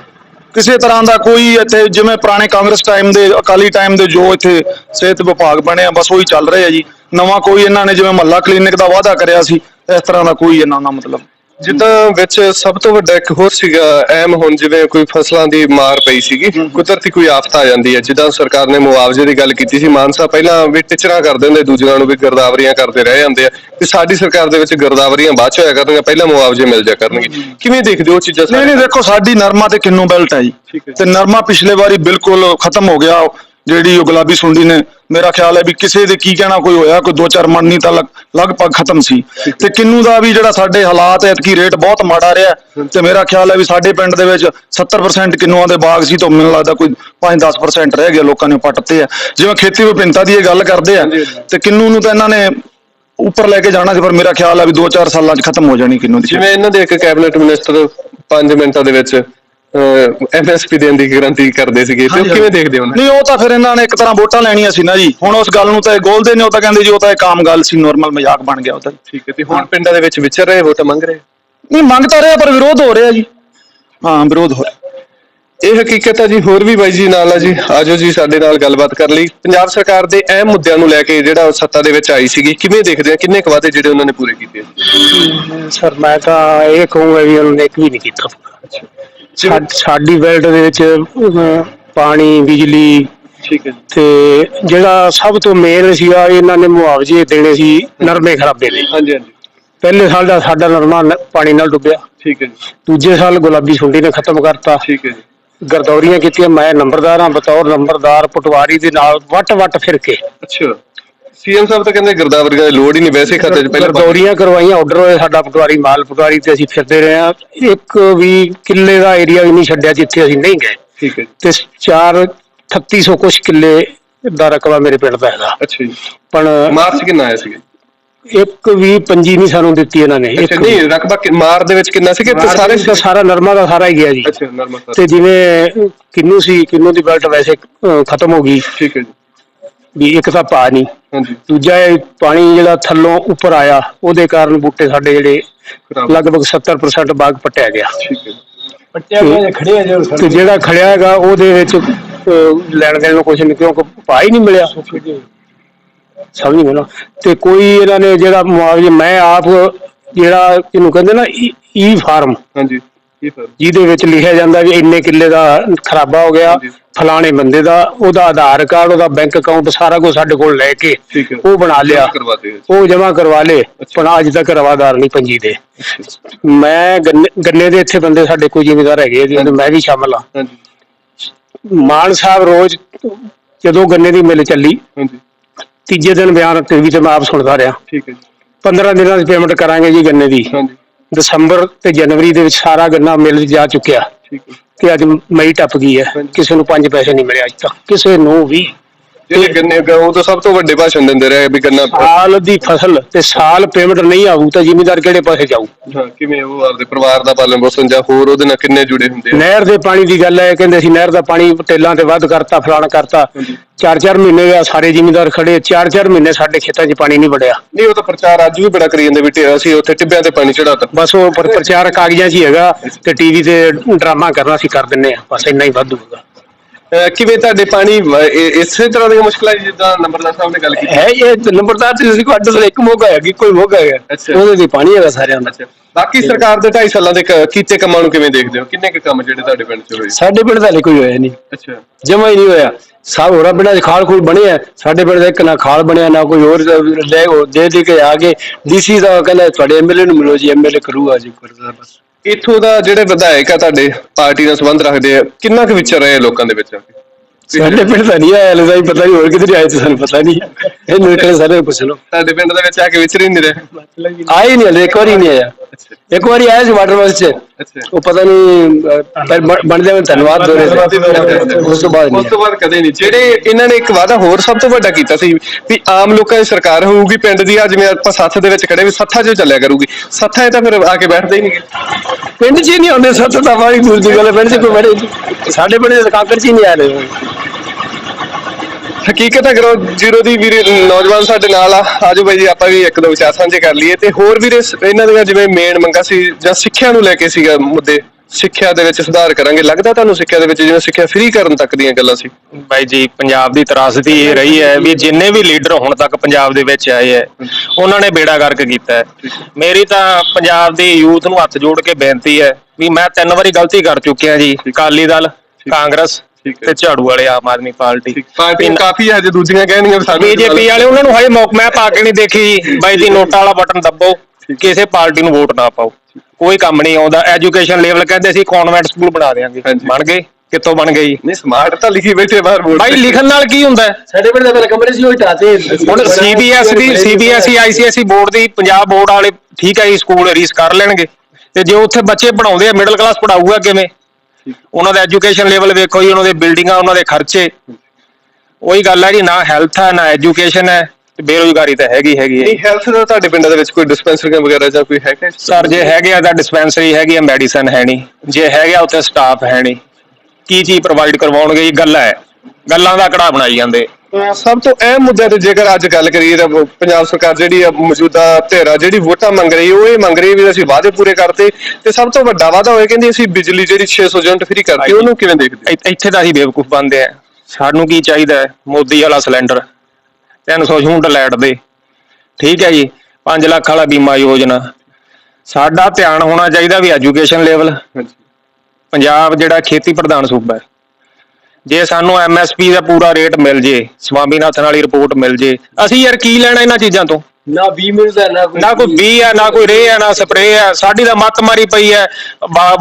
ਕਿਸੇ ਤਰ੍ਹਾਂ ਦਾ ਕੋਈ ਇੱਥੇ ਜਿਵੇਂ ਪੁਰਾਣੇ ਕਾਂਗਰਸ ਟਾਈਮ ਦੇ, ਅਕਾਲੀ ਟਾਈਮ ਦੇ ਜੋ ਇੱਥੇ ਸਿਹਤ ਵਿਭਾਗ ਬਣਿਆ ਬਸ ਉਹੀ ਚੱਲ ਰਿਹਾ ਜੀ। ਨਵਾਂ ਕੋਈ ਇਹਨਾਂ ਨੇ ਜਿਵੇਂ ਮਹੱਲਾ ਕਲੀਨਿਕ ਦਾ ਵਾਅਦਾ ਕਰਿਆ ਸੀ, ਇਸ ਤਰ੍ਹਾਂ ਦਾ ਕੋਈ ਇਹਨਾਂ ਦਾ ਮਤਲਬ
ਜਿੱਦਾਂ ਵਿੱਚ ਸਭ ਤੋਂ ਵੱਡਾ ਇੱਕ ਹੋਰ ਸੀਗਾ ਅਹਿਮ ਹੁਣ ਜਿਵੇਂ ਕੋਈ ਫਸਲਾਂ ਦੀ ਮਾਰ ਪਈ ਸੀਗੀ ਕੁਦਰਤੀ ਕੋਈ ਆਫਤ ਆ ਜਾਂਦੀ ਹੈ। ਜਿੱਦਾਂ ਸਰਕਾਰ ਨੇ ਮੁਆਵਜ਼ੇ ਦੀ ਗੱਲ ਕੀਤੀ ਸੀ ਮਾਨਸਾ ਪਹਿਲਾਂ ਵੀ ਟਿਚਰਾਂ ਕਰਦੇ ਹੁੰਦੇ ਦੂਜਿਆਂ ਨੂੰ ਵੀ ਗਰਦਾਵਰੀਆਂ ਕਰਦੇ ਰਹਿ ਜਾਂਦੇ ਆ। ਤੇ ਸਾਡੀ ਸਰਕਾਰ ਦੇ ਵਿੱਚ ਗਰਦਾਵਰੀਆਂ ਬਾਅਦ ਚ ਹੋਇਆ ਕਰਨਗੀਆਂ ਪਹਿਲਾਂ ਮੁਆਵਜ਼ੇ ਮਿਲ ਜਾ ਕਰਨਗੇ। ਕਿਵੇਂ ਦੇਖਦੇ ਹੋ ਉਹ ਚੀਜ਼ਾਂ
ਨਹੀਂ ਨਹੀਂ ਦੇਖੋ ਸਾਡੀ ਨਰਮਾ ਤੇ ਕਿੰਨੂ ਬੈਲਟ ਹੈ ਜੀ। ਤੇ ਨਰਮਾ ਪਿਛਲੇ ਵਾਰੀ ਬਿਲਕੁਲ ਖਤਮ ਹੋ ਗਿਆ। ਜਿਹੜੀ ਉਹ ਗੁਲਾਬੀ ਸੁੰਡੀ ਨੇ ਮੇਰਾ ਖਿਆਲ ਹੈ ਵੀ ਕਿਸੇ ਦੇ ਕੀ ਕਹਿਣਾ ਕੋਈ ਹੋਇਆ ਕੋਈ ਦੋ ਚਾਰ ਮਣ ਨਹੀਂ ਤਾਂ ਲਗ- ਲਗਭਗ ਖਤਮ ਸੀ। ਤੇ ਕਿੰਨੂ ਦਾ ਵੀ ਜਿਹੜਾ ਸਾਡੇ ਹਾਲਾਤ ਐਤਕੀ ਰੇਟ ਬਹੁਤ ਮਾੜਾ ਰਿਹਾ ਤੇ ਮੇਰਾ ਖਿਆਲ ਹੈ ਵੀ ਸਾਡੇ ਪਿੰਡ ਦੇ ਵਿੱਚ 70% ਕਿੰਨੂਆਂ ਦੇ ਬਾਗ ਸੀ ਤਾਂ ਮੈਨੂੰ ਲੱਗਦਾ ਕੋਈ 5-10% ਰਹਿ ਗਿਆ ਲੋਕਾਂ ਨੇ ਪੱਟਤੇ ਆ ਜਿਵੇਂ ਖੇਤੀ ਵਿਭਿੰਨਤਾ ਦੀ ਇਹ ਗੱਲ ਕਰਦੇ ਆ ਤੇ ਕਿੰਨੂ ਨੂੰ ਤਾਂ ਇਹਨਾਂ ਨੇ ਉੱਪਰ ਲੈ ਕੇ ਜਾਣਾ ਸੀ ਪਰ ਮੇਰਾ ਖਿਆਲ ਹੈ ਵੀ 2-4 ਸਾਲਾਂ 'ਚ ਖਤਮ ਹੋ ਜਾਣੀ ਕਿੰਨੂ ਦੀ
ਜਿਵੇਂ ਇਹਨਾਂ ਦੇ ਇੱਕ ਕੈਬਨਿਟ ਮਿਨਿਸਟਰ 5 ਮਿੰਟਾਂ ਦੇ ਵਿੱਚ ਐਮਐਸਪੀ ਦੇਣ ਦੀ ਗਾਰੰਟੀ ਕਰਦੇ ਸੀਗੇ। ਤੇ ਉਹ
ਹਾਂਜੀ,
ਕਿਵੇਂ। ਦੇਖਦੇ ਹੋ ਨਾ
ਨਹੀਂ ਉਹ ਤਾਂ ਫਿਰ ਇਹਨਾਂ ਨੇ ਇੱਕ ਤਰ੍ਹਾਂ ਵੋਟਾਂ ਲੈਣੀਆਂ ਸੀ ਨਾ ਜੀ। ਹੁਣ ਉਸ ਗੱਲ ਨੂੰ ਤਾਂ ਇਹ ਗੋਲਦੇ ਨੇ ਉਹ ਤਾਂ ਕਹਿੰਦੇ ਜੀ ਉਹ ਤਾਂ ਇੱਕ ਆਮ ਗੱਲ ਸੀ ਨਾਰਮਲ ਮਜ਼ਾਕ ਬਣ ਗਿਆ ਉਹ ਤਾਂ।
ਠੀਕ ਹੈ ਤੇ ਹੁਣ ਪਿੰਡਾਂ ਦੇ ਵਿੱਚ ਵਿਚਰ ਰਹੇ ਵੋਟ ਮੰਗ ਰਹੇ?
ਨਹੀਂ ਮੰਗ ਤਾਂ ਰਿਹਾ ਪਰ ਵਿਰੋਧ ਹੋ ਰਿਹਾ ਜੀ। ਹਾਂ ਵਿਰੋਧ ਹੋ ਰਿਹਾ।
ਇਹ ਹਕੀਕਤ ਹੈ ਜੀ ਹੋਰ ਵੀ ਬਾਈ ਜੀ ਨਾਲ ਆ ਜੀ ਆਜੋ ਜੀ ਸਾਡੇ ਨਾਲ ਗੱਲਬਾਤ ਕਰ ਲਈ। ਪੰਜਾਬ ਸਰਕਾਰ ਦੇ ਅਹਿਮ ਮੁੱਦਿਆਂ ਨੂੰ ਲੈ ਕੇ ਜਿਹੜਾ ਉਹ ਸੱਤਾ ਦੇ ਵਿੱਚ ਆਈ ਸੀਗੀ ਕਿਵੇਂ ਦੇਖਦੇ ਆ ਕਿੰਨੇ ਕੁ ਵਾਅਦੇ ਜਿਹੜੇ ਉਹਨਾਂ ਨੇ ਪੂਰੇ ਕੀਤੇ
ਸਰ ਮੈਂ ਤਾਂ ਇਹ ਕਹੂੰਗਾ ਵੀ ਉਹਨਾਂ ਨੇ ਇੱਕ ਵੀ ਨਹੀਂ ਕੀਤਾ। ਸਾ- ਸਾਡੀ ਵਰਲਡ ਦੇ ਵਿੱਚ ਅਹ, ਪਾਣੀ ਬਿਜਲੀ
ਠੀਕ ਹੈ
ਤੇ ਜਿਹੜਾ ਸਭ ਤੋਂ ਮੇਨ ਸੀਗਾ ਇਹਨਾਂ ਨੇ ਮੁਆਵਜ਼ੇ ਦੇਣੇ ਸੀ ਨਰਮੇ ਖਰਾਬੇ
ਹਾਂਜੀ ਹਾਂਜੀ।
ਪਹਿਲੇ ਸਾਲ ਦਾ ਸਾਡਾ ਨਰਮਾ ਨ- ਪਾਣੀ ਨਾਲ ਡੁੱਬਿਆ।
ਠੀਕ ਹੈ ਜੀ।
ਦੂਜੇ ਸਾਲ ਗੁਲਾਬੀ ਸੁੰਡੀ ਨੇ ਖਤਮ ਕਰਤਾ।
ਠੀਕ ਹੈ ਜੀ।
ਗਰਦੌਰੀਆਂ ਕੀਤੀਆਂ ਮੈਂ ਨੰਬਰਦਾਰ ਹਾਂ ਬਤੌਰ ਨੰਬਰਦਾਰ ਪਟਵਾਰੀ ਦੇ ਨਾਲ ਵੱਟ ਵੱਟ ਫਿਰ ਕੇ।
ਅੱਛਾ। ਸੀਐਮ ਸਾਹਿਬ ਤਾਂ ਕਹਿੰਦੇ ਗਰਦਾਵਰੀਆਂ ਦੀ ਲੋੜ ਹੀ ਨਹੀਂ ਵੈਸੇ ਖਾਤੇ 'ਚ ਪਹਿਲਾਂ
ਗਰਦੌਰੀਆਂ ਕਰਵਾਈਆਂ ਆਰਡਰ ਹੋਏ ਸਾਡਾ ਪਟਵਾਰੀ ਮਾਲ ਪਟਵਾਰੀ ਤੇ ਅਸੀਂ ਫਿਰਦੇ ਰਹੇ ਹਾਂ। ਇੱਕ ਵੀ ਕਿੱਲੇ ਦਾ ਏਰੀਆ ਵੀ ਨਹੀਂ ਛੱਡਿਆ ਜਿੱਥੇ ਅਸੀਂ ਨਹੀਂ ਗਏ।
ਠੀਕ ਹੈ
ਤੇ 4 3600 ਕੁਛ ਕਿੱਲੇ ਦਾ ਰਕਬਾ ਮੇਰੇ ਪਿੰਡ ਦਾ ਹੈਗਾ।
ਅੱਛਾ ਜੀ।
ਪਰ
ਮਾਰਚ ਕਿੰਨਾ ਆਇਆ ਸੀਗਾ?
ਇੱਕ ਵੀ ਪੰਜੀ ਨਹੀਂ ਸਾਨੂੰ ਦਿੱਤੀ ਇਹਨਾਂ ਨੇ।
ਅੱਛਾ ਨਹੀਂ ਰਕਬਾ ਮਾਰ ਦੇ ਵਿੱਚ ਕਿੰਨਾ ਸੀ ਕਿ
ਸਾਰੇ
ਸਾਰੇ
ਨਰਮਾ ਦਾ ਸਾਰਾ ਹੀ ਗਿਆ ਜੀ।
ਅੱਛਾ ਨਰਮਾ।
ਤੇ ਜਿਵੇਂ ਕਿੰਨੂ ਸੀ ਕਿੰਨੂ ਦੀ ਬੈਲਟ ਵੈਸੇ ਖਤਮ ਹੋ ਗਈ।
ਠੀਕ ਹੈ ਜੀ।
ਵੀ ਇੱਕ ਤਾਂ ਪਾ ਨਹੀਂ
ਹਾਂਜੀ।
ਦੂਜਾ ਇਹ ਪਾਣੀ ਜਿਹੜਾ ਥੱਲੋਂ ਉੱਪਰ ਆਇਆ ਉਹਦੇ ਕਾਰਨ ਬੂਟੇ ਸਾਡੇ ਜਿਹੜੇ। ਲਗਭਗ 70% ਬਾਗ ਪੱਟਿਆ ਗਿਆ।
ਠੀਕ ਹੈ।
ਪੱਟਿਆ ਗਿਆ ਖੜੇ ਆ ਤੇ ਜਿਹੜਾ ਖੜਿਆ ਹੈਗਾ ਉਹਦੇ ਵਿੱਚ ਅਹ, ਲੈਣ ਦੇਣ ਨੂੰ ਕੁਝ ਨਹੀਂ ਕਿਉਂਕਿ ਪਾ ਹੀ ਨਹੀਂ ਮਿਲਿਆ। ਸਮਝ ਨਹੀਂ ਨਾ? ਤੇ ਕੋਈ ਇਹਨਾਂ ਨੇ ਜਿਹੜਾ ਮੁਆਵਜ਼ਾ ਮੈਂ ਆਪ ਜਿਹੜਾ ਇਹਨੂੰ ਕਹਿੰਦੇ ਨਾ ਈ ਫਾਰਮ।
ਹਾਂਜੀ। ਸਰ।
ਜਿਹਦੇ ਵਿੱਚ ਲਿਖਿਆ ਜਾਂਦਾ ਵੀ ਇੰਨੇ ਕਿੱਲੇ ਦਾ ਖਰਾਬਾ ਹੋ ਗਿਆ। ਫਲਾਣੇ ਬੰਦੇ ਦਾ ਉਹਦਾ ਆਧਾਰ ਕਾਰਡ ਉਹਦਾ ਬੈਂਕ ਅਕਾਊਂਟ ਸਾਰਾ ਕੁਝ ਸਾਡੇ ਕੋਲ ਲੈ ਕੇ
ਠੀਕ ਹੈ।
ਉਹ ਬਣਾ ਲਿਆ। ਉਹ ਜਮਾ ਕਰਵਾ ਲੇ ਪਰ ਅੱਜ ਤੱਕ ਰਵਾਦਾਰ ਨਹੀਂ ਪੰਜੀ ਦੇ। ਮੈਂ ਗੰਨੇ ਗੰਨੇ ਦੇ ਇੱਥੇ ਬੰਦੇ ਸਾਡੇ ਕੋਈ ਜ਼ਿਮੀਦਾਰ ਹੈਗੇ ਆ ਦੇ ਮੈਂ ਵੀ ਸ਼ਾਮਲ ਹਾਂ।
ਹਾਂਜੀ।
ਮਾਨ ਸਾਹਿਬ ਰੋਜ਼ ਜਦੋਂ ਗੰਨੇ ਦੀ ਮਿਲ ਚੱਲੀ
ਹਾਂਜੀ।
ਤੀਜੇ ਦਿਨ ਬਿਆਨ ਟੀਵੀ ਤੇ ਮੈਂ ਆਪ ਸੁਣਦਾ ਰਿਹਾ।
ਠੀਕ ਹੈ ਜੀ।
15 ਦਿਨਾਂ ਦੀ ਪੇਮੈਂਟ ਕਰਾਂਗੇ ਜੀ ਗੰਨੇ ਦੀ।
ਹਾਂਜੀ।
ਦਸੰਬਰ ਤੇ ਜਨਵਰੀ ਦੇ ਵਿੱਚ ਸਾਰਾ ਗੰਨਾ ਮਿਲ ਜਾ ਚੁੱਕਿਆ
ਠੀਕ ਹੈ।
ਤੇ ਅੱਜ ਮਈ ਟੱਪ ਗਈ ਹੈ। ਕਿਸੇ ਨੂੰ 5 ਪੈਸੇ ਨਹੀਂ ਮਿਲੇ ਅੱਜ ਤੱਕ। ਕਿਸੇ ਨੂੰ ਵੀ
ਜਿਹੜੇ ਗੰਨੇ ਉਹ ਤਾਂ ਸਭ ਤੋਂ ਵੱਡੇ ਭਾਸ਼ਣ ਦਿੰਦੇ ਰਹੇ ਵੀ ਗੰਨਾ
ਸਾਲ ਦੀ ਫਸਲ ਤੇ ਸਾਲ ਪੇਮੈਂਟ ਨਹੀਂ ਆਊ ਤਾਂ ਜ਼ਿਮੀਦਾਰ ਕਿਹੜੇ ਪਾਸੇ ਜਾਊ?
ਹਾਂ ਕਿਵੇਂ ਉਹ ਆਪਦੇ ਪਰਿਵਾਰ ਦਾ ਪਾਲਣ ਪੋਸ਼ਣ ਜਾਂ ਹੋਰ ਉਹਦੇ ਨਾਲ ਕਿੰਨੇ ਜੁੜੇ ਹੁੰਦੇ ਆ?
ਨਹਿਰ ਦੇ ਪਾਣੀ ਦੀ ਗੱਲ ਹੈ ਕਹਿੰਦੇ ਸੀ ਨਹਿਰ ਦਾ ਪਾਣੀ ਟੇਲਾਂ ਤੇ ਵੱਧ ਕਰਤਾ ਫਲਾਣ ਕਰਤਾ। ਚਾਰ ਚਾਰ ਮਹੀਨੇ ਆ ਸਾਰੇ ਜ਼ਿਮੀਦਾਰ ਖੜੇ ਚਾਰ ਚਾਰ ਮਹੀਨੇ ਸਾਡੇ ਖੇਤਾਂ 'ਚ ਪਾਣੀ ਨਹੀਂ ਵੜਿਆ।
ਨਹੀਂ ਉਹ ਤਾਂ ਪ੍ਰਚਾਰ ਅੱਜ ਵੀ ਬੜਾ ਕਰੀ ਜਾਂਦੇ ਵੀ ਟੇ- ਅਸੀਂ ਉੱਥੇ ਟਿੱਬਿਆਂ ਤੇ ਪਾਣੀ ਚੜਾਤਾ
ਬਸ ਉਹ ਪਰ- ਪ੍ਰਚਾਰ ਕਾਗਜ਼ਾਂ 'ਚ ਹੀ ਹੈਗਾ ਤੇ ਟੀਵੀ ਤੇ ਡਰਾਮਾ ਕਰਨਾ ਸੀ ਕਰ ਦਿੰਨੇ ਆ ਬਸ ਇੰਨਾ ਹੀ ਵਾਧੂ ਹੈਗਾ।
ਕਿਵੇਂ ਤੁਹਾਡੇ ਪਾਣੀ ਇਸੇ ਤਰ੍ਹਾਂ ਦੀਆਂ ਮੁਸ਼ਕਲਾਂ ਜਿੱਦਾਂ ਨੰਬਰਦਾਰ ਸਾਹਿਬ ਨੇ ਗੱਲ ਕੀਤੀ?
ਹੈ ਇਹ ਨੰਬਰਦਾਰ ਤੇ ਤੁਸੀਂ ਅੱਡ ਇੱਕ ਮੋਗਾ ਹੈਗੀ ਕੋਈ ਮੋਗਾ
ਅੱਛਾ।
ਉਹਦੇ ਦੀ ਪਾਣੀ ਹੈਗਾ ਸਾਰਿਆਂ ਦਾ।
ਬਾਕੀ ਸਰਕਾਰ ਦੇ 2.5 ਸਾਲਾਂ ਦੇ ਕ- ਕੀਤੇ ਕੰਮਾਂ ਨੂੰ ਕਿਵੇਂ ਦੇਖਦੇ ਹੋ? ਕਿੰਨੇ ਕੁ ਕੰਮ ਜਿਹੜੇ ਤੁਹਾਡੇ ਪਿੰਡ 'ਚ ਹੋਏ?
ਸਾਡੇ ਪਿੰਡ ਦਾ ਕੋਈ ਹੋਇਆ ਨਹੀਂ।
ਅੱਛਾ।
ਜਮਾ ਹੀ ਨਹੀਂ ਹੋਇਆ। ਸਭ ਹੋਰਾਂ ਪਿੰਡਾਂ 'ਚ ਖਾਲ ਖੂਲ ਬਣਿਆ। ਸਾਡੇ ਪਿੰਡ ਦਾ ਇੱਕ ਨਾ ਖਾਲ ਬਣਿਆ ਨਾ ਕੋਈ ਹੋਰ ਲੈ ਦੇ ਦੇ ਕੇ ਆ ਗਏ। ਡੀਸੀ ਦਾ ਕਹਿੰਦਾ ਤੁਹਾਡੇ ਐਮਐਲਏ ਨੂੰ ਮਿਲੋ ਜੀ ਐਮਐਲਏ ਕਰੂਗਾ ਜੀ ਕਰਦਾ ਬਸ।
ਇੱਥੋਂ ਦਾ ਜਿਹੜੇ ਵਿਧਾਇਕ ਆ ਤੁਹਾਡੇ ਪਾਰਟੀ ਨਾਲ ਸੰਬੰਧ ਰੱਖਦੇ ਆ ਕਿੰਨਾ ਕੁ ਵਿਚਰ ਰਹੇ ਆ ਲੋਕਾਂ ਦੇ ਵਿੱਚ?
ਸਾਡੇ ਪਿੰਡ ਤਾਂ ਨਹੀਂ ਆਇਆ ਲਜ਼ਾਈ ਪਤਾ ਨਹੀਂ ਹੋਰ ਕਿਧਰ ਆਏ ਤੇ ਸਾਨੂੰ ਪਤਾ ਨਹੀਂ। ਇਹ ਮੇਰੇ ਸਾਰੇ ਪੁੱਛ ਲਓ।
ਤੁਹਾਡੇ ਪਿੰਡ ਦੇ ਵਿੱਚ ਆ ਕੇ ਵਿਚਰ ਹੀ ਨਹੀਂ ਰਹੇ।
ਆਏ ਨਹੀਂ ਹਲੇ ਇੱਕ ਵਾਰੀ ਨਹੀਂ ਆਇਆ। ਇੱਕ ਵਾਰੀ ਆਇਆ ਸੀ ਵਾਟਰ ਬੱਸ ਚ।
ਅੱਛਾ
ਉਹ ਪਤਾ ਨਹੀਂ ਅਹ, ਪਰ ਬਣ- ਬਣ ਜਾਵੇ ਧੰਨਵਾਦ ਦੋ ਰਹੇ ਉਸ ਤੋਂ ਬਾਅਦ
ਉਸ
ਨਹੀਂ
ਤੋਂ ਬਾਅਦ ਕਦੇ ਨਹੀਂ ਜਿਹੜੇ ਇਹਨਾਂ ਨੇ ਇੱਕ ਵਾਅਦਾ ਹੋਰ ਸਭ ਤੋਂ ਵੱਡਾ ਕੀਤਾ ਸੀ ਵੀ ਆਮ ਲੋਕਾਂ ਦੀ ਸਰਕਾਰ ਹੋਊਗੀ ਪਿੰਡ ਦੀ ਆ ਜਿਵੇਂ ਆਪਾਂ ਸੱਥ ਦੇ ਵਿੱਚ ਖੜੇ ਵੀ ਸੱਥਾਂ 'ਚ ਚੱਲਿਆ ਕਰੂਗੀ। ਸੱਥਾਂ 'ਚ ਤਾਂ ਫਿਰ ਆ ਕੇ ਬੈਠਦੇ ਹੀ ਨਹੀਂ।
ਪਿੰਡ 'ਚ ਹੀ ਨਹੀਂ ਆਉਂਦੇ ਸੱਤ ਤਾਂ ਵਾਰੀ ਦੂਰ ਦੀ ਗੱਲ ਹੈ, ਪਿੰਡ 'ਚ ਕੋਈ ਬੜੇ ਸਾਡੇ ਪਿੰਡ ਦੇ ਕਾਕਰ 'ਚ ਹੀ ਨਹੀਂ ਆਏ
ਹਕੀਕਤ ਹੈ ਕਰੋ ਜੀਰੋ ਦੀ ਵੀਰੇ ਨੌਜਵਾਨ ਸਾਡੇ ਨਾਲ ਆ, ਆਜੋ ਬਾਈ ਜੀ, ਆਪਾਂ ਵੀ ਇੱਕ ਦੋ ਵਿਚਾਰ ਸਾਂਝੇ ਕਰ ਲਈਏ। ਤੇ ਹੋਰ ਵੀਰੇ ਇਹਨਾਂ ਦੀਆਂ ਜਿਵੇਂ ਮੇਨ ਮੰਗਾ ਸੀ ਜਾਂ ਸਿੱਖਿਆ ਨੂੰ ਲੈ ਕੇ ਸੀਗਾ ਮੁੱਦੇ, ਸਿੱਖਿਆ ਦੇ ਵਿੱਚ ਸੁਧਾਰ ਕਰਾਂਗੇ। ਲੱਗਦਾ ਤੁਹਾਨੂੰ ਸਿੱਖਿਆ ਦੇ ਵਿੱਚ ਜਿਵੇਂ ਸਿੱਖਿਆ ਫ੍ਰੀ ਕਰਨ ਤੱਕ ਦੀਆਂ ਗੱਲਾਂ ਸੀ?
ਬਾਈ ਜੀ, ਪੰਜਾਬ ਦੀ ਤਰਾਸਦੀ ਇਹ ਰਹੀ ਹੈ ਵੀ ਜਿੰਨੇ ਵੀ ਲੀਡਰ ਹੁਣ ਤੱਕ ਪੰਜਾਬ ਦੇ ਵਿੱਚ ਆਏ ਹੈ, ਉਹਨਾਂ ਨੇ ਬੇੜਾ ਗਰਕ ਕੀਤਾ ਹੈ। ਮੇਰੀ ਤਾਂ ਪੰਜਾਬ ਦੀ ਯੂਥ ਨੂੰ ਹੱਥ ਜੋੜ ਕੇ ਬੇਨਤੀ ਹੈ ਵੀ ਮੈਂ ਤਿੰਨ ਵਾਰੀ ਗਲਤੀ ਕਰ ਚੁੱਕਿਆ ਜੀ, ਅਕਾਲੀ ਦਲ, ਕਾਂਗਰਸ
ਠੀਕ ਹੈ।
ਤੇ ਝਾੜੂ ਵਾਲੇ ਆਮ ਆਦਮੀ ਪਾਰਟੀ।
ਪਾਰਟੀ ਕਾਫੀ ਹੈ ਜੇ ਦੂਜੀਆਂ ਕਹਿਣਗੀਆਂ ਵੀ ਸਾਨੂੰ
ਬੀਜੇਪੀ ਵਾਲੇ ਉਹਨਾਂ ਨੂੰ ਹਜੇ ਮੌਕਾ ਮੈਂ ਪਾ ਕੇ ਨਹੀਂ ਦੇਖੀ। ਬਾਈ ਜੀ ਨੋਟਾਂ ਵਾਲਾ ਬਟਨ ਦੱਬੋ ਕਿਸੇ ਪਾਰਟੀ ਨੂੰ ਵੋਟ ਨਾ ਪਾਓ। ਕੋਈ ਕੰਮ ਨਹੀਂ ਆਉਂਦਾ। ਐਜੂਕੇਸ਼ਨ ਲੈਵਲ ਕਹਿੰਦੇ ਸੀ ਕਨਵੈਂਟ ਸਕੂਲ ਬਣਾ ਦੇਾਂਗੇ
ਹਾਂਜੀ।
ਬਣ ਗਏ? ਕਿੱਥੋਂ ਬਣ ਗਏ ਜੀ?
ਨਹੀਂ ਸਮਾਰਟ ਤਾਂ ਲਿਖੀ ਬੈਠੇ ਬਾਹਰ ਬੋਰਡ
ਬਾਈ ਲਿਖਣ ਨਾਲ ਕੀ ਹੁੰਦਾ? ਹੈ
ਸਾਡੇ ਪਿੰਡ ਦੇ ਪਹਿਲੇ ਕਮਰੇ ਸੀ ਉਹ ਢਾਤੇ
ਹੁਣ ਸੀਬੀਐਸ ਦੀ ਸੀਬੀਐਸਈ ਆਈਸੀਐਸਈ ਬੋਰਡ ਦੀ ਪੰਜਾਬ ਬੋਰਡ ਵਾਲੇ ਠੀਕ ਹੈ ਜੀ ਸਕੂਲ ਰੀਸ ਕਰ ਲੈਣਗੇ। ਤੇ ਜੇ ਉੱਥੇ ਬੱਚੇ ਪੜਾਉਂਦੇ ਆ ਮਿਡਲ ਕਲਾਸ ਪੜਾਊਗਾ ਕਿਵੇਂ? ਉਹਨਾਂ ਦਾ ਐਜੂਕੇਸ਼ਨ ਲੈਵਲ ਵੇਖੋ ਜੀ ਉਹਨਾਂ ਦੇ ਬਿਲਡਿੰਗਾਂ ਉਹਨਾਂ ਦੇ ਖਰਚੇ। ਉਹੀ ਗੱਲ ਹੈ ਜੀ ਨਾ ਹੈਲਥ ਹੈ ਨਾ ਐਜੂਕੇਸ਼ਨ ਹੈ ਤੇ ਬੇਰੋਜ਼ਗਾਰੀ ਤਾਂ ਹੈਗੀ ਹੈਗੀ ਹੈ
ਨਹੀਂ ਹੈਲਥ ਦਾ ਤੁਹਾਡੇ ਪਿੰਡਾਂ ਦੇ ਵਿੱਚ ਕੋਈ ਡਿਸਪੈਂਸਰੀਆਂ ਵਗੈਰਾ ਜਾਂ ਕੋਈ ਹੈਗਾ
ਸਰ ਜੇ ਹੈਗੇ ਆ ਤਾਂ ਡਿਸਪੈਂਸਰੀ ਹੈਗੀ ਆ ਮੈਡੀਸਨ ਹੈ ਨਹੀਂ। ਜੇ ਹੈਗੇ ਉੱਥੇ ਸਟਾਫ ਹੈ ਨਹੀਂ। ਕੀ ਚੀਜ਼ ਪ੍ਰੋਵਾਈਡ ਕਰਵਾਉਣਗੇ ਇਹ ਗੱਲਾਂ ਹੈ ਗੱਲਾਂ ਦਾ ਕੜਾ ਬਣਾਈ ਜਾਂਦੇ।
ਸਭ ਤੋਂ ਅਹਿਮ ਮੁੱਦਿਆਂ ਤੇ ਜੇਕਰ ਅੱਜ ਗੱਲ ਕਰੀਏ ਤਾਂ ਪੰਜਾਬ ਸਰਕਾਰ ਜਿਹੜੀ ਮੌਜੂਦਾ ਧਿਰਾ ਜਿਹੜੀ ਵੋਟਾਂ ਮੰਗ ਰਹੀ ਉਹ ਇਹ ਮੰਗ ਰਹੀ ਵੀ ਅਸੀਂ ਵਾਅਦੇ ਪੂਰੇ ਕਰਤੇ ਤੇ ਸਭ ਤੋਂ ਵੱਡਾ ਵਾਅਦਾ ਹੋਇਆ ਕਹਿੰਦੀ ਅਸੀਂ ਬਿਜਲੀ ਜਿਹੜੀ 600 ਯੂਨਿਟ ਫ੍ਰੀ ਕਰਤੀ ਉਹਨੂੰ ਕਿਵੇਂ ਦੇਖਦੇ
ਇੱਥੇ ਤਾਂ ਅਸੀਂ ਬੇਵਕੂਫ ਬੰਦੇ ਆ। ਸਾਨੂੰ ਕੀ ਚਾਹੀਦਾ ਹੈ? ਮੋਦੀ ਵਾਲਾ ਸਿਲੰਡਰ 300 ਯੂਨਿਟ ਲੈਟ ਦੇ। ਠੀਕ ਹੈ ਜੀ 5 ਲੱਖ ਵਾਲਾ ਬੀਮਾ ਯੋਜਨਾ। ਸਾਡਾ ਧਿਆਨ ਹੋਣਾ ਚਾਹੀਦਾ ਵੀ ਐਜੂਕੇਸ਼ਨ ਲੈਵਲ ਪੰਜਾਬ ਜਿਹੜਾ ਖੇਤੀ ਪ੍ਰਧਾਨ ਸੂਬਾ ਹੈ। ਜੇ ਸਾਨੂੰ ਐਮਐਸਪੀ ਦਾ ਪੂਰਾ ਰੇਟ ਮਿਲ ਜੇ, ਸਵਾਮੀਨਾਥਨ ਵਾਲੀ ਰਿਪੋਰਟ ਮਿਲ ਜੇ, ਅਸੀਂ ਯਾਰ ਕੀ ਲੈਣਾ ਇਹਨਾਂ ਚੀਜ਼ਾਂ ਤੋਂ?
ਨਾ 20 ਮਿਲਦਾ ਨਾ ਕੋਈ
ਨਾ ਕੋਈ ਬੀ ਹੈ ਨਾ ਕੋਈ ਰੇ ਹੈ ਨਾ ਸਪਰੇ ਹੈ ਸਾਡੀ ਤਾਂ ਮੱਤ ਮਾਰੀ ਪਈ ਹੈ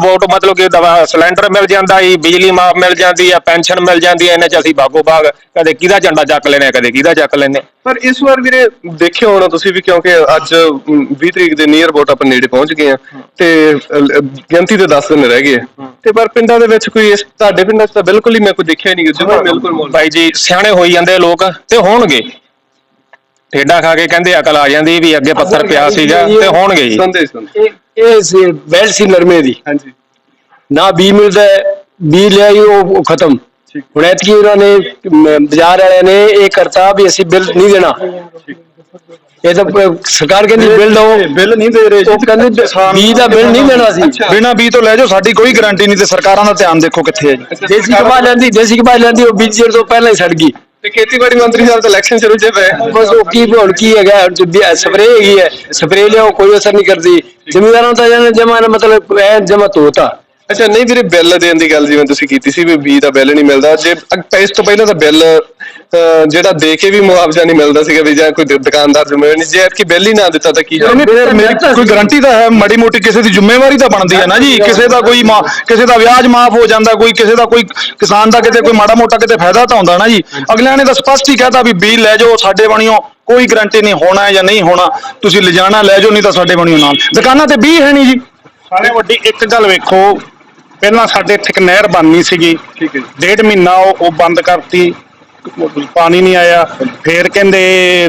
ਵੋਟ ਮਤਲਬ ਕਿ ਦਵਾ ਸਿਲੰਡਰ ਮਿਲ ਜਾਂਦਾ ਈ ਬਿਜਲੀ ਮਾਫ ਮਿਲ ਜਾਂਦੀ ਹੈ ਪੈਨਸ਼ਨ ਮਿਲ ਜਾਂਦੀ ਹੈ ਇਹਨਾਂ ਚ ਅਸੀਂ ਬਾਗੋ ਬਾਗ ਕਦੇ ਕਿਹਦਾ ਝੰਡਾ ਚੱਕ ਲੈਨੇ ਆ, ਕਦੇ ਕਿਹਦਾ ਚੱਕ ਲੈਨੇ
ਪਰ ਇਸ ਵਾਰ ਵੀਰੇ ਦੇਖਿਓ ਹੋਣਾ ਤੁਸੀਂ ਵੀ ਕਿਉਂਕਿ ਅੱਜ ਅਮ, 20 ਤਰੀਕ ਦੇ ਨੀਅਰ ਅਬਾਊਟ ਆਪਾਂ ਨੇੜੇ ਪਹੁੰਚ ਗਏ ਆ ਤੇ ਗਿਣਤੀ ਦੇ 10 ਦਿਨ ਰਹਿ ਗਏ ਆ। ਤੇ ਪਰ ਪਿੰਡਾਂ ਦੇ ਵਿੱਚ ਕੋਈ ਇਸ ਤੁਹਾਡੇ ਪਿੰਡਾਂ 'ਚ ਤਾਂ ਬਿਲਕੁਲ ਹੀ ਮੈਂ ਕੋਈ ਦੇਖਿਆ ਨਹੀਂ ਜਮਾ ਬਿਲਕੁਲ ਮੌਲ।
ਬਾਈ ਜੀ ਸਿਆਣੇ ਹੋਈ ਜਾਂਦੇ ਲੋਕ ਤੇ ਹੋਣਗੇ। ਠੇਡਾ ਖਾ ਕੇ ਕਹਿੰਦੇ ਅਕਲ ਆ ਜਾਂਦੀ ਵੀ ਅੱਗੇ ਪੱਥਰ ਪਿਆ ਸੀਗਾ ਤੇ ਹੋਣਗੇ ਜੀ।
ਇਹ ਇਹ ਸੀ ਬੈਲ ਸੀ ਨਰਮੇ ਦੀ।
ਹਾਂਜੀ।
ਨਾ 20 ਮਿਲਦਾ ਬੀ ਲਿਆਈ ਉਹ ਉਹ ਖਤਮ। ਹੁਣ ਐਤਕੀ ਉਹਨਾਂ ਨੇ ਬਾਜ਼ਾਰ ਵਾਲਿਆਂ ਨੇ ਇਹ ਕਰਤਾ ਵੀ ਅਸੀਂ ਬਿੱਲ ਨਹੀਂ ਦੇਣਾ। ਇਹ ਤਾਂ ਸਰਕਾਰ ਕਹਿੰਦੀ ਬਿੱਲ ਦਓ।
ਬਿੱਲ ਨਹੀਂ ਦੇ ਰਹੇ
ਉਹ ਕਹਿੰਦੇ ਬੀ ਦਾ ਬਿੱਲ ਨਹੀਂ ਦੇਣਾ ਸੀ।
ਬਿਨਾ ਬੀ ਤੋਂ ਲੈ ਜਾਓ ਸਾਡੀ ਕੋਈ ਗਾਰੰਟੀ ਨਹੀਂ ਤੇ ਸਰਕਾਰਾਂ ਦਾ ਧਿਆਨ ਦੇਖੋ ਕਿੱਥੇ ਹੈ ਜੀ।
ਦੇਸੀ ਕਬਾ ਲੈਂਦੀ ਦੇਸੀ ਕਬਾ ਲੈਂਦੀ ਉਹ ਬੀਜ ਤੋਂ ਪਹਿਲਾਂ ਹੀ ਸੜ ਗਈ।
ਤੇ ਖੇਤੀਬਾੜੀ ਮੰਤਰੀ ਸਾਹਿਬ ਤਾਂ ਇਲੈਕਸ਼ਨ ਸ਼ੁਰੂ ਜੇ ਪਏ
ਬਸ ਉਹ ਕੀ ਹੁਣ ਕੀ ਹੈਗਾ? ਸਪਰੇ ਹੈਗੀ ਹੈ ਸਪਰੇ ਲਿਆਓ, ਕੋਈ ਅਸਰ ਨਹੀਂ ਕਰਦੀ। ਜ਼ਿਮੀਦਾਰਾਂ ਦਾ ਜਨ ਜਮਾ ਮਤਲਬ ਇਹ ਜਮਾ ਤੋਤਾ
ਅੱਛਾ ਨਹੀਂ ਵੀਰੇ ਬਿੱਲ ਦੇਣ ਦੀ ਗੱਲ ਜਿਵੇਂ ਤੁਸੀਂ ਕੀਤੀ ਸੀ ਵੀ ਬੀ ਦਾ ਬਿੱਲ ਨਹੀਂ ਮਿਲਦਾ ਜੇ ਇਸ ਤੋਂ ਪਹਿਲਾਂ ਤਾਂ ਬਿੱਲ ਜਿਹੜਾ ਦੇ ਕੇ ਵੀ ਮੁਆਵਜ਼ਾ ਨਹੀਂ ਮਿਲਦਾ ਸੀਗਾ ਵੀ ਜਾਂ ਕੋਈ ਦੁ- ਦੁਕਾਨਦਾਰ ਜ਼ਿੰਮੇਵਾਰ ਨਹੀਂ ਜੇ ਐਤਕੀ ਬਿੱਲ ਹੀ ਨਾ ਦਿੱਤਾ ਤਾਂ ਕੀ ਹੋਇਆ?
ਨਹੀਂ, ਫਿਰ ਮੇਰੀ ਕੋਈ ਗਾਰੰਟੀ ਤਾਂ ਹੈ ਮਾੜੀ ਮੋਟੀ ਕਿਸੇ ਦੀ ਜ਼ਿੰਮੇਵਾਰੀ ਤਾਂ ਬਣਦੀ ਹੈ ਨਾ ਜੀ ਕਿਸੇ ਦਾ ਕੋਈ ਮਾ- ਕਿਸੇ ਦਾ ਵਿਆਜ ਮਾਫ ਹੋ ਜਾਂਦਾ ਕੋਈ ਕਿਸੇ ਦਾ ਕੋਈ ਕਿਸਾਨ ਦਾ ਕਿਤੇ ਕੋਈ ਮਾੜਾ ਮੋਟਾ ਕਿਤੇ ਫਾਇਦਾ ਤਾਂ ਹੁੰਦਾ ਨਾ ਜੀ। ਅਗਲਿਆਂ ਨੇ ਤਾਂ ਸਪਸ਼ਟ ਹੀ ਕਹਿਤਾ ਵੀ ਬਿੱਲ ਲੈ ਜਾਓ ਸਾਡੇ ਬਣਿਓ ਕੋਈ ਗਾਰੰਟੀ ਨਹੀਂ ਹੋਣਾ ਹੈ ਜਾਂ ਨਹੀਂ ਹੋਣਾ ਤੁਸੀਂ ਲਿਜਾਣਾ ਲੈ ਜਾਓ ਨਹੀਂ ਤਾਂ ਸਾਡੇ ਬਣਿਓ ਨਾਲ। ਦੁਕਾਨਾਂ ਤੇ ਵੀ ਹੈ ਨਹੀਂ ਜੀ।
ਸਾਰੇ ਵੱਡੀ ਇੱਕ ਗੱਲ ਵੇਖੋ ਪਹਿਲਾਂ ਸਾਡੇ ਇੱਥੇ ਇੱਕ ਨਹਿਰ ਬਣਨੀ ਸੀਗੀ।
ਠੀਕ ਹੈ।
ਡੇਢ ਮਹੀਨਾ ਉਹ ਉਹ ਬੰਦ ਕਰਤੀ। ਪਾਣੀ ਨਹੀਂ ਆਇਆ। ਫੇਰ ਕਹਿੰਦੇ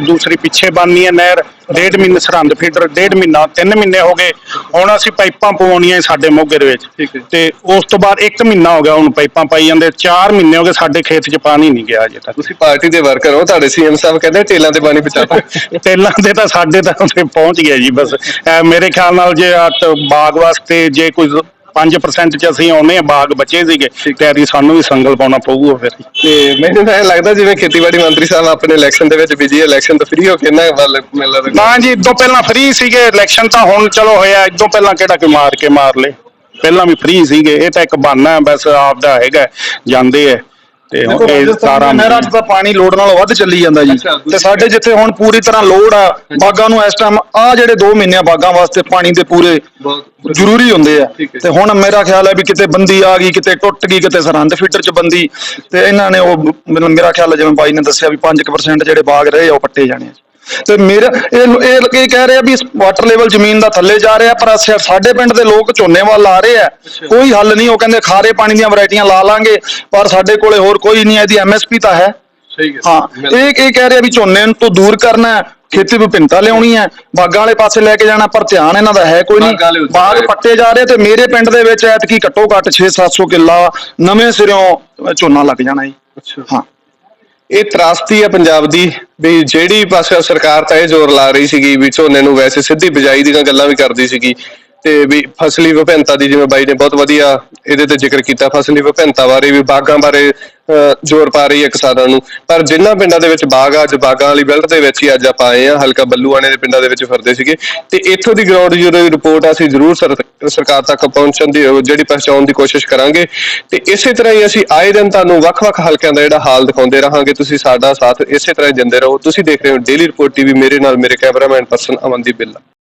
ਦੂਸਰੀ ਪਿੱਛੇ ਬਣਨੀ ਹੈ ਨਹਿਰ। ਡੇਢ ਮਹੀਨੇ ਸਰਹੰਦ ਫੀਡਰ ਡੇਢ ਮਹੀਨਾ ਤਿੰਨ ਮਹੀਨੇ ਹੋ ਗਏ। ਹੁਣ ਅਸੀਂ ਪਾਈਪਾਂ ਪਵਾਉਣੀਆਂ ਸਾਡੇ ਮੋਗੇ ਦੇ ਵਿੱਚ। ਤੇ ਉਸ ਤੋਂ ਬਾਅਦ 1 ਮਹੀਨਾ ਹੋ ਗਿਆ ਹੁਣ ਪਾਈਪਾਂ ਪਾਈ ਜਾਂਦੇ। 4 ਮਹੀਨੇ ਹੋ ਗਏ ਸਾਡੇ ਖੇਤ 'ਚ ਪਾਣੀ ਨਹੀਂ ਗਿਆ ਅਜੇ ਤੱਕ।
ਤੁਸੀਂ ਪਾਰਟੀ ਦੇ ਵਰਕਰ ਹੋ ਤੁਹਾਡੇ ਸੀਐਮ ਸਾਹਿਬ ਕਹਿੰਦੇ ਟੇਲਾਂ ਤੇ ਪਾਣੀ ਪਹੁੰਚਾਤਾ
ਤੇਲਾਂ ਦੇ ਤਾਂ ਸਾਡੇ ਤਾਂ ਉੱਥੇ ਪਹੁੰਚ ਗਿਆ ਜੀ ਬਸ। ਮੇਰੇ ਖਿਆਲ ਨਾਲ ਜੇ ਬਾਗ ਵਾਸਤੇ ਜੇ ਕੋਈ 5% ਚ ਅਸੀਂ ਆਉਨੇ ਆ ਬਾਗ ਬਚੇ ਸੀਗੇ। ਤੇ ਐਤਕੀ ਸਾਨੂੰ ਵੀ ਸੰਗਲ ਪਾਉਣਾ ਪਊਗਾ ਫਿਰ।
ਤੇ ਮੈਨੂੰ ਤਾਂ ਇਹ ਲੱਗਦਾ ਜਿਵੇਂ ਖੇਤੀਬਾੜੀ ਮੰਤਰੀ ਸਾਹਿਬ ਆਪਣੇ ਇਲੈਕਸ਼ਨ ਦੇ ਵਿੱਚ ਬਿਜ਼ੀ ਇਲੈਕਸ਼ਨ ਤੋਂ ਫ੍ਰੀ ਹੋ ਕੇ ਇਹਨਾਂ ਵੱਲ ਮਿਲ ਰਹੇ
ਨਾ ਜੀ ਇਦੋਂ ਪਹਿਲਾਂ ਫ੍ਰੀ ਸੀਗੇ ਇਲੈਕਸ਼ਨ ਤਾਂ ਹੁਣ ਚਲੋ ਹੋਇਆ ਇਦੋਂ ਪਹਿਲਾਂ ਕਿਹੜਾ ਕੋਈ ਮਾਰ ਕੇ ਮਾਰ ਲੇ। ਪਹਿਲਾਂ ਵੀ ਫ੍ਰੀ ਸੀਗੇ ਇਹ ਤਾਂ ਇੱਕ ਬਹਾਨਾ ਹੈ ਬਸ ਆਪਦਾ ਹੈਗਾ ਜਾਂਦੇ ਐ ਤੇ ਹੁਣ ਇਹ ਸਾਰਾ
ਨਹਿਰਾਂ 'ਚ ਤਾਂ ਪਾਣੀ ਲੋੜ ਨਾਲੋਂ ਵੱਧ ਚੱਲੀ ਜਾਂਦਾ ਜੀ।
ਅੱਛਾ,
ਤੇ ਸਾਡੇ ਜਿੱਥੇ ਹੁਣ ਪੂਰੀ ਤਰ੍ਹਾਂ ਲੋੜ ਆ ਬਾਗਾਂ ਨੂੰ ਇਸ ਟਾਈਮ ਆ ਜਿਹੜੇ 2 ਮਹੀਨੇ ਆ ਬਾਗਾਂ ਵਾਸਤੇ ਪਾਣੀ ਦੇ ਪੂਰੇ
ਬਹੁਤ
ਜ਼ਰੂਰੀ ਹੁੰਦੇ ਆ।
ਠੀਕ ਹੈ।
ਤੇ ਹੁਣ ਮੇਰਾ ਖਿਆਲ ਹੈ ਵੀ ਕਿਤੇ ਬੰਦੀ ਆ ਗਈ ਕਿਤੇ ਟੁੱਟ ਗਈ ਕਿਤੇ ਸਰਹੰਦ ਫੀਡਰ 'ਚ ਬੰਦੀ। ਤੇ ਇਹਨਾਂ ਨੇ ਉਹ ਮੇਰਾ ਖਿਆਲ ਹੈ ਜਿਵੇਂ ਬਾਈ ਨੇ ਦੱਸਿਆ ਵੀ 5% ਜਿਹੜੇ ਬਾਗ ਰਹੇ ਆ ਉਹ ਪੱਟੇ ਜਾਣੇ ਆ। ਤੇ ਮੇਰਾ ਇਹ ਇਹ ਇਹ ਕਹਿ ਰਹੇ ਆ ਵੀ ਵਾਟਰ ਲੈਵਲ ਜ਼ਮੀਨ ਦਾ ਥੱਲੇ ਜਾ ਰਿਹਾ ਪਰ ਸਾਡੇ ਪਿੰਡ ਦੇ ਲੋਕ ਝੋਨੇ ਵੱਲ ਆ ਰਹੇ ਆ। ਕੋਈ ਹੱਲ ਨਹੀਂ ਉਹ ਕਹਿੰਦੇ ਖਾਰੇ ਪਾਣੀ ਦੀਆਂ ਵੈਰਾਈਟੀਆਂ ਲਾ ਲਾਂਗੇ ਪਰ ਸਾਡੇ ਕੋਲੇ ਹੋਰ ਕੋਈ ਨਹੀਂ ਹੈ ਇਹਦੀ ਐਮਐਸਪੀ ਤਾਂ ਹੈ।
ਸਹੀ ਹੈ
ਹਾਂ ਇਹ ਇਹ ਕਹਿ ਰਿਹਾ ਵੀ ਝੋਨੇ ਨੂੰ ਤੋਂ ਦੂਰ ਕਰਨਾ ਹੈ ਖੇਤੀ ਵਿਭਿੰਨਤਾ ਲਿਆਉਣੀ ਹੈ ਬਾਗਾਂ ਵਾਲੇ ਪਾਸੇ ਲੈ ਕੇ ਜਾਣਾ ਪਰ ਧਿਆਨ ਇਹਨਾਂ ਦਾ ਹੈ ਕੋਈ ਨਹੀਂ। ਬਾਗ। ਪੱਟੇ ਜਾ ਰਹੇ ਤੇ ਮੇਰੇ ਪਿੰਡ ਦੇ ਵਿੱਚ ਐਤਕੀ ਘੱਟੋ ਘੱਟ 6-700 ਕਿੱਲਾ ਨਵੇਂ ਸਿਰਿਓਂ ਝੋਨਾ ਲੱਗ ਜਾਣਾ ਜੀ।
ਅੱਛਾ।
ਹਾਂ।
ਇਹ ਤਰਾਸਤੀ ਹੈ ਪੰਜਾਬ ਦੀ ਵੀ ਜਿਹੜੀ ਪਾਸੇ ਸਰਕਾਰ ਤਾਂ ਇਹ ਜ਼ੋਰ ਲਾ ਰਹੀ ਸੀਗੀ ਵੀ ਝੋਨੇ ਨੂੰ ਵੈਸੇ ਸਿੱਧੀ ਬਿਜਾਈ ਦੀਆਂ ਗੱਲਾਂ ਵੀ ਕਰਦੀ ਸੀਗੀ। ਤੇ ਵੀ ਫਸਲੀ ਵਿਭਿੰਨਤਾ ਦੀ ਜਿਵੇਂ ਬਾਈ ਨੇ ਬਹੁਤ ਵਧੀਆ ਇਹਦੇ ਤੇ ਜ਼ਿਕਰ ਕੀਤਾ, ਫਸਲੀ ਵਿਭਿੰਨਤਾ ਬਾਰੇ ਵੀ ਬਾਗਾਂ ਬਾਰੇ ਜ਼ੋਰ ਪਾ ਰਹੀ ਹੈ ਕਿਸਾਨਾਂ ਨੂੰ। ਪਰ ਜਿਨ੍ਹਾਂ ਪਿੰਡਾਂ ਦੇ ਵਿੱਚ ਬਾਗ ਆ, ਅੱਜ ਬਾਗਾਂ ਵਾਲੀ ਬੈਲਟ ਦੇ ਵਿੱਚ ਹੀ ਅੱਜ ਆਪਾਂ ਆਏ ਆ ਹਲਕਾ ਬੱਲੂਆਣੇ ਦੇ ਪਿੰਡਾਂ ਦੇ ਵਿੱਚ ਫਿਰਦੇ ਸੀਗੇ। ਤੇ ਇੱਥੋਂ ਦੀ ਗਰਾਊਂਡ ਜ਼ੀਰੋ ਦੀ ਰਿਪੋਰਟ ਅਸੀਂ ਜ਼ਰੂਰ ਸਰਕਾਰ ਤੱਕ ਪਹੁੰਚਣ ਦੀ ਜਿਹੜੀ ਪਹੁੰਚਾਉਣ ਦੀ ਕੋਸ਼ਿਸ਼ ਕਰਾਂਗੇ। ਤੇ ਇਸੇ ਤਰ੍ਹਾਂ ਹੀ ਅਸੀਂ ਆਏ ਦਿਨ ਤੁਹਾਨੂੰ ਵੱਖ-ਵੱਖ ਹਲਕਿਆਂ ਦਾ ਜਿਹੜਾ ਹਾਲ ਦਿਖਾਉਂਦੇ ਰਹਾਂਗੇ। ਤੁਸੀਂ ਸਾਡਾ ਸਾਥ ਇਸੇ ਤਰ੍ਹਾਂ ਹੀ ਦਿੰਦੇ ਰਹੋ। ਤੁਸੀਂ ਦੇਖ ਰਹੇ ਹੋ ਡੇਲੀ ਰਿਪੋਰਟ ਟੀਵੀ ਮੇਰੇ ਨਾਲ ਮੇਰੇ ਕੈਮਰਾਮੈਨ ਪਰਸਨ ਅਮਨਦੀਪ ਬਿੱਲਾ।